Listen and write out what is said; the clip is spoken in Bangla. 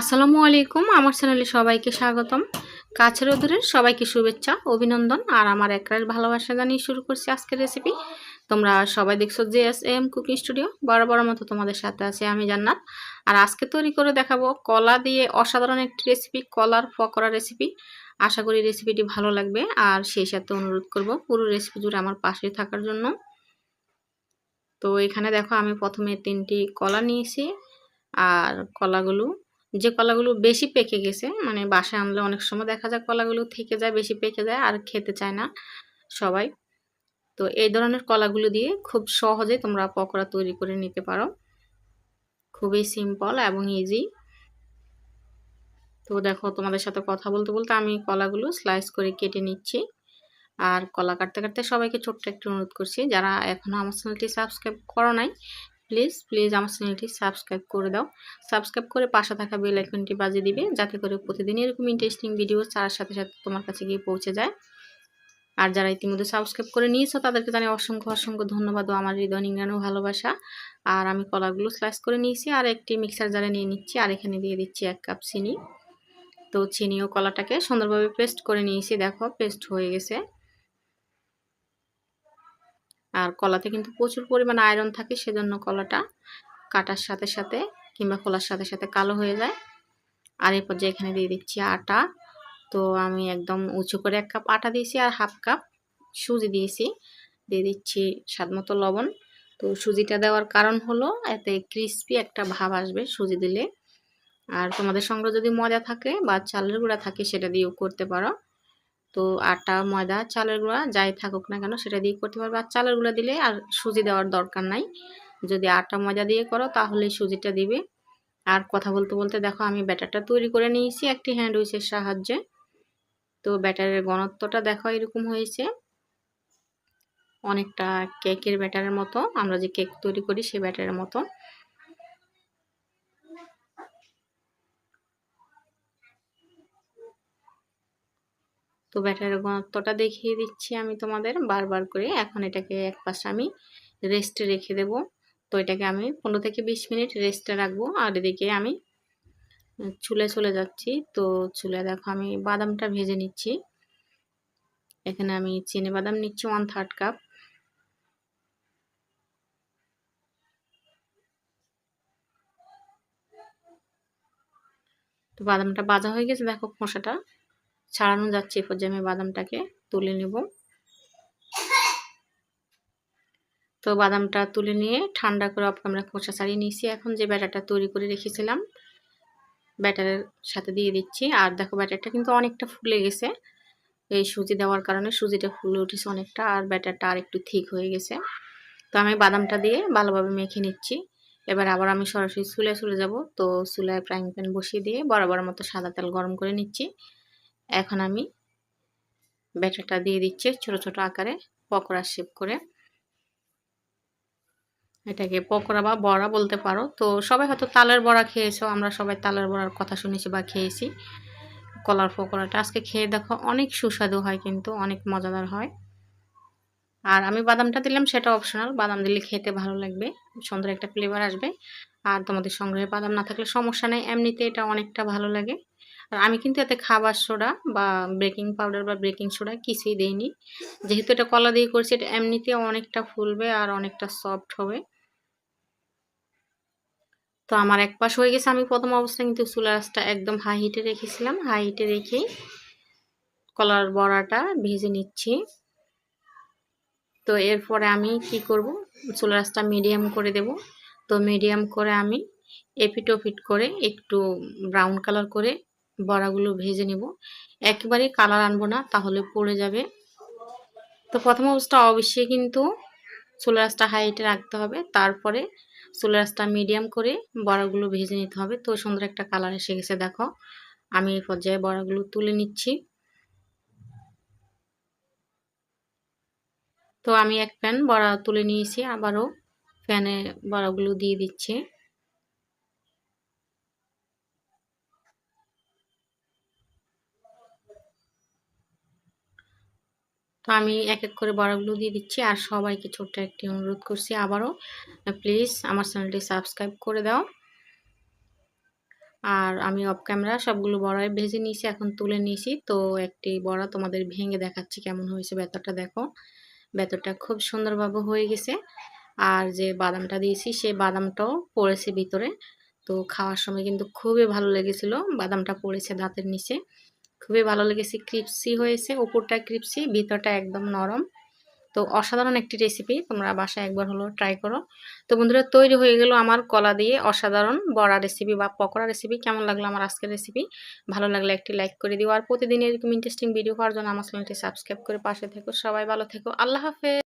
আসসালামু আলাইকুম। আমার চ্যানেলে সবাইকে স্বাগতম। কাছের ও দূরের সবাইকে শুভেচ্ছা, অভিনন্দন আর আমার একরাশ ভালোবাসা জানিয়ে শুরু করছি আজকের রেসিপি তোমরা সবাই দেখছ যে এস এম কুকিং স্টুডিও। বড় বড় মতো তোমাদের সাথে আছে আমি জান্নাত। আর আজকে তৈরি করে দেখাবো কলা দিয়ে অসাধারণ একটি রেসিপি কলার পকোড়া রেসিপি আশা করি রেসিপিটি ভালো লাগবে। আর সেই সাথে অনুরোধ করব পুরো রেসিপি জুড়ে আমার পাশে থাকার জন্য। তো এখানে দেখো আমি প্রথমে তিনটি কলা নিয়েছি। আর কলাগুলো যে কলাগুলো বেশি পেকে গেছে মানে বাসায় আনলে অনেক সময় দেখা যায় কলাগুলো থেকে যায়, বেশি পেকে যায় আর খেতে চায় না সবাই। তো এই ধরনের কলাগুলো দিয়ে খুব সহজে তোমরা পকোড়া তৈরি করে নিতে পারো। খুবই সিম্পল এবং ইজি তো দেখো তোমাদের সাথে কথা বলতে বলতে আমি কলাগুলো স্লাইস করে কেটে নিচ্ছি। আর কলা কাটতে কাটতে সবাইকে ছোট্ট একটু অনুরোধ করছি, যারা এখনও আমার চ্যানেলটি সাবস্ক্রাইব করো নাই প্লিজ প্লিজ আমার চ্যানেলটি সাবস্ক্রাইব করে দাও। সাবস্ক্রাইব করে পাশে থাকা বেল আইকনটি বাজিয়ে দিবে যাতে করে প্রতিদিন এরকম ইন্টারেস্টিং ভিডিও চার সাথে সাথে তোমার কাছে গিয়ে পৌঁছে যায়। আর যারা ইতিমধ্যে সাবস্ক্রাইব করে নিয়েছো, তাদেরকে জানি অসংখ্য অসংখ্য ধন্যবাদ আমার হৃদয় নিংড়ানো ভালোবাসা। আর আমি কলাগুলো স্লাইস করে নিয়েছি, আর একটি মিক্সার জারে নিয়ে নিচ্ছি, আর এখানে দিয়ে দিচ্ছি এক কাপ চিনি। তো চিনি ও কলাটাকে সুন্দরভাবে পেস্ট করে নিয়েছি, দেখো পেস্ট হয়ে গেছে। আর কলাতে কিন্তু প্রচুর পরিমাণ আয়রন থাকে, সেজন্য কলাটা কাটার সাথে সাথে কিংবা খোলার সাথে সাথে কালো হয়ে যায়। আর এরপর যে এখানে দিয়ে দিচ্ছি আটা, তো আমি একদম উঁচু করে এক কাপ আটা দিয়েছি আর হাফ কাপ সুজি দিয়েছি। দিয়ে দিচ্ছি স্বাদ মতো লবণ। তো সুজিটা দেওয়ার কারণ হলো এতে ক্রিস্পি একটা ভাব আসবে সুজি দিলে। আর তোমাদের সঙ্গে যদি মজা থাকে বা চালের গুঁড়া থাকে সেটা দিয়েও করতে পারো। তো আটা, ময়দা, চালের গুঁড়া যাই থাকুক না কেন সেটা দিয়ে করতে পারবে। আর চালের গুঁড়া দিলে আর সুজি দেওয়ার দরকার নাই। যদি আটা, ময়দা দিয়ে করো তাহলে সুজিটা দিবে। আর কথা বলতে বলতে দেখো আমি ব্যাটারটা তৈরি করে নিয়েছি একটি হ্যান্ড উইচের সাহায্যে। তো ব্যাটারের ঘনত্বটা দেখো এরকম হয়েছে। অনেকটা কেকের ব্যাটারের মতো। আমরা যে কেক তৈরি করি সে ব্যাটারের মতো। তো ব্যাটার ঘনত্বটা দেখিয়ে দিচ্ছি আমি তোমাদের বারবার করে। এখন এটাকে এক পাশে আমি রেস্টে রেখে দেব। তো এটাকে আমি পনেরো থেকে বিশ মিনিট রেস্টে রাখব। আর এদিকে আমি চুলে চলে যাচ্ছি। তো চুলে দেখো আমি বাদামটা ভেজে নিচ্ছি। এখানে আমি চিনি বাদাম নিচ্ছি ওয়ান থার্ড কাপ তো বাদামটা বাজা হয়ে গেছে, দেখো খোসাটা। ছাড়ানো যাচ্ছে এরপর যে আমি বাদামটাকে তুলে নেব। তো বাদামটা তুলে নিয়ে ঠান্ডা করে আমরা খোসা ছাড়িয়ে নিয়েছি। এখন যে ব্যাটারটা তৈরি করে রেখেছিলাম, ব্যাটারের সাথে দিয়ে দিচ্ছি। আর দেখো, ব্যাটারটা কিন্তু অনেকটা ফুলে গেছে। এই সুজি দেওয়ার কারণে সুজিটা ফুলে উঠেছে অনেকটা, আর ব্যাটারটা আর একটু ঠিক হয়ে গেছে। তো আমি বাদামটা দিয়ে ভালোভাবে মেখে নিচ্ছি। এবার আবার আমি সরাসরি চুলায় চলে যাব। তো চুলায় ফ্রাইং প্যান বসিয়ে দিয়ে বরাবর মতো সাদা তেল গরম করে নিচ্ছি। এখন আমি ব্যাটারটা দিয়ে দিচ্ছি ছোট ছোট আকারে, পকোড়া শেপ করে। এটাকে পকোড়া বা বড়া বলতে পারো। তো সবাই হয়তো তালের বড়া খেয়েছো, আমরা সবাই তালের বড়ার কথা শুনেছি বা খেয়েছি। কলার পকোড়াটা আজকে খেয়ে দেখো অনেক সুস্বাদু হয় কিন্তু, অনেক মজাদার হয়। আর আমি বাদামটা দিলাম, সেটা অপশনাল বাদাম দিলে খেতে ভালো লাগবে, সুন্দর একটা ফ্লেভার আসবে। আর তোমাদের সংগ্রহে বাদাম না থাকলে সমস্যা নেই, এমনিতে এটা অনেকটা ভালো লাগে। আমি কিন্তু এতে খাবার সোডা বা বেকিং পাউডার বা বেকিং সোডা কিছুই দিইনি। যেহেতু এটা কলা দিয়ে করছি, এটা এমনিতে অনেকটা ফুলবে আর অনেকটা সফট হবে। তো আমার এক পাশ হয়ে গেছে, আমি প্রথম অবস্থায় কিন্তু চুলাসটা একদম হাই হিটে রেখেছিলাম। হাই হিটে রেখেই কলার বড়াটা ভেজে নিচ্ছি। তো এরপরে আমি কি করব? চুলাসটা মিডিয়াম করে দেব। তো মিডিয়াম করে আমি এপিট ওপিট করে একটু ব্রাউন কালার করে বড়াগুলো ভেজে নেব। একেবারে কালার আনব না, তাহলে পড়ে যাবে। তো প্রথম অবস্থা অবশ্যই কিন্তু চুলা রাসটা হাইটে রাখতে হবে। তারপরে চুলা রাসটা মিডিয়াম করে বড়াগুলো ভেজে নিতে হবে। তো সুন্দর একটা কালার এসে গেছে, দেখো। আমি এই পর্যায়ে বড়াগুলো তুলে নিচ্ছি। তো আমি এক প্যান বড়া তুলে নিয়েছি, আবারও প্যানে বড়াগুলো দিয়ে দিচ্ছি। তো আমি এক এক করে বড়াগুলো দিয়ে দিচ্ছি আর সবাইকে ছোট্ট একটি অনুরোধ করছি আবারও। প্লিজ আমার চ্যানেলটি সাবস্ক্রাইব করে দাও। আর আমি অফ ক্যামেরা সবগুলো বড়ায় ভেজে নিয়েছি, এখন তুলে নিয়েছি। তো একটি বড়া তোমাদের ভেঙে দেখাচ্ছি কেমন হয়েছে ভেতরটা দেখো। ভেতরটা খুব সুন্দরভাবে হয়ে গেছে। আর যে বাদামটা দিয়েছি, সেই বাদামটাও পড়েছে ভিতরে। তো খাওয়ার সময় কিন্তু খুবই ভালো লেগেছিল। বাদামটা পড়েছে দাঁতের নিচে। খুবই ভালো লেগেছে, ক্রিপসি হয়েছে উপরটা ক্রিপসি, ভিতরটা একদম নরম। তো অসাধারণ একটি রেসিপি তোমরা বাসায় একবার হলো ট্রাই করো। তো বন্ধুরা, তৈরি হয়ে গেল আমার কলা দিয়ে অসাধারণ বড়া রেসিপি বা পকোড়া রেসিপি কেমন লাগল আমার আজকের রেসিপি ভালো লাগলে একটি লাইক করে দিও। আর প্রতিদিন এরকম ইন্টারেস্টিং ভিডিও পাওয়ার জন্য আমার চ্যানেলটি সাবস্ক্রাইব করে পাশে থেকো। সবাই ভালো থেকো। আল্লাহ হাফেজ!